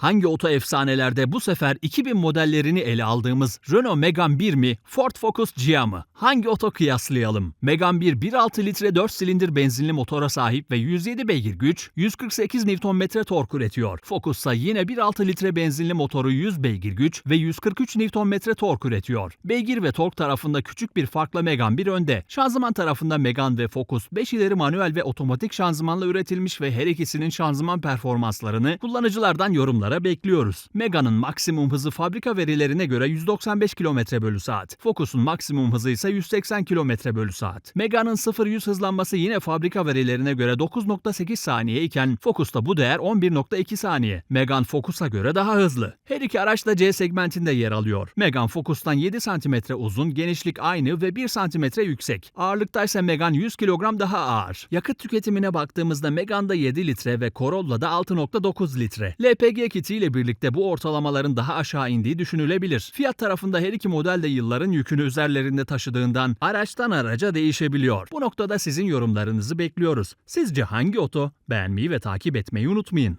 Hangi oto efsanelerde bu sefer 2000 modellerini ele aldığımız Renault Megane 1 mi, Ford Focus Gia mı? Hangi oto kıyaslayalım? Megane 1 1.6 litre 4 silindir benzinli motora sahip ve 107 beygir güç, 148 Nm tork üretiyor. Focus ise yine 1.6 litre benzinli motoru 100 beygir güç ve 143 Nm tork üretiyor. Beygir ve tork tarafında küçük bir farkla Megane 1 önde. Şanzıman tarafında Megane ve Focus 5 ileri manuel ve otomatik şanzımanla üretilmiş ve her ikisinin şanzıman performanslarını kullanıcılardan yorumlara bekliyoruz. Megane'ın maksimum hızı fabrika verilerine göre 195 km bölü saat. Focus'un maksimum hızı ise 180 km bölü saat. Megane'ın 0-100 hızlanması yine fabrika verilerine göre 9.8 saniye iken Focus'ta bu değer 11.2 saniye. Megane Focus'a göre daha hızlı. Her iki araç da C segmentinde yer alıyor. Megane Focus'tan 7 cm uzun, genişlik aynı ve 1 cm yüksek. Ağırlıkta ise Megane 100 kilogram daha ağır. Yakıt tüketimine baktığımızda Megane'da 7 litre ve Corolla'da 6.9 litre. LPG ile birlikte bu ortalamaların daha aşağı indiği düşünülebilir. Fiyat tarafında her iki model de yılların yükünü üzerlerinde taşıdığından araçtan araca değişebiliyor. Bu noktada sizin yorumlarınızı bekliyoruz. Sizce hangi oto? Beğenmeyi ve takip etmeyi unutmayın.